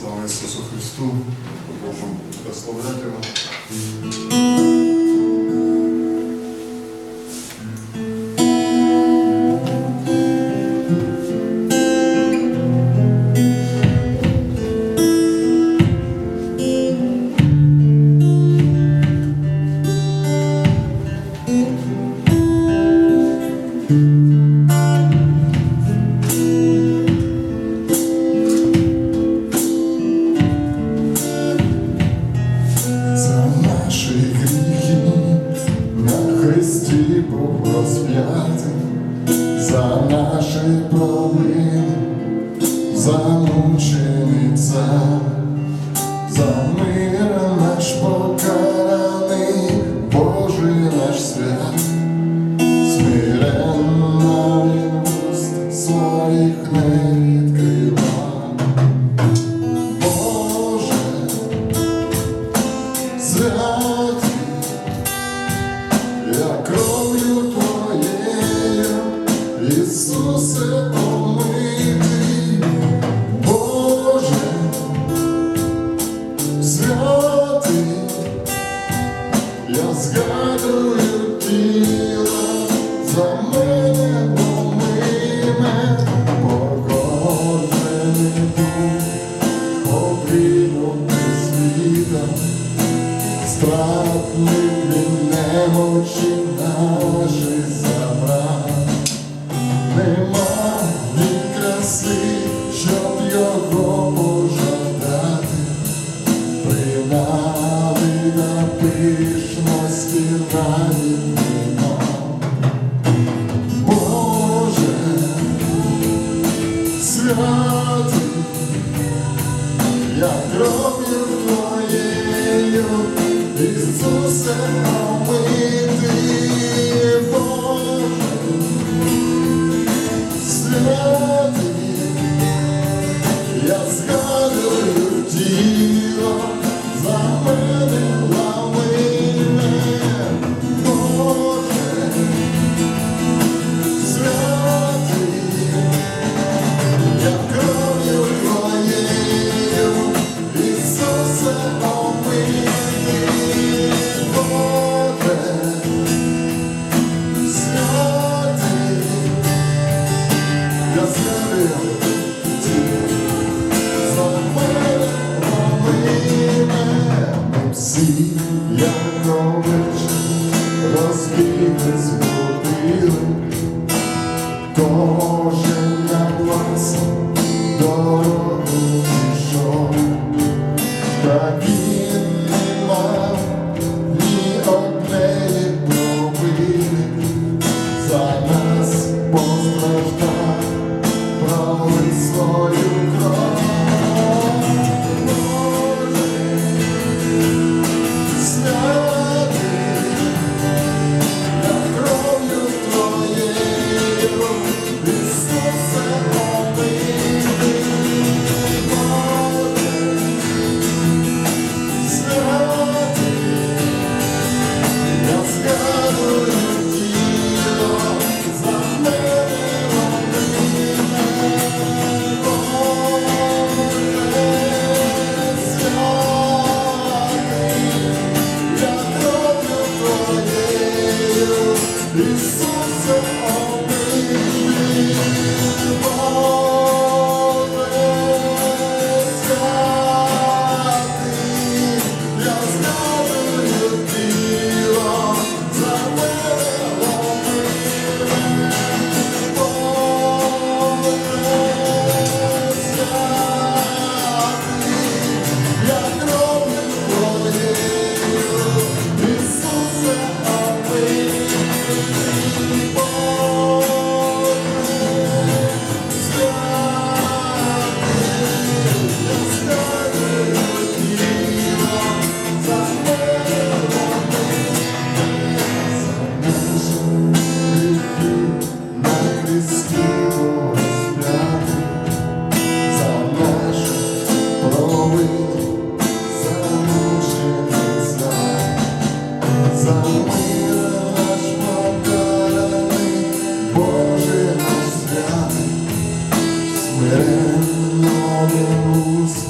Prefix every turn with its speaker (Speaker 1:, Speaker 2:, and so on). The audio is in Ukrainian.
Speaker 1: Слава Ісусу Христу, Богу благословляти. Замученица, за мир наш покараний, Божий наш свят, смиренно він уст своїх не відкрива. Боже, свят. Нема ні краси, щоб його Боже. Ісусе, а ми ти Бог. Боже. коли замучений знай, замила наш покараний, Боже наш святий, смиренно Дивусь.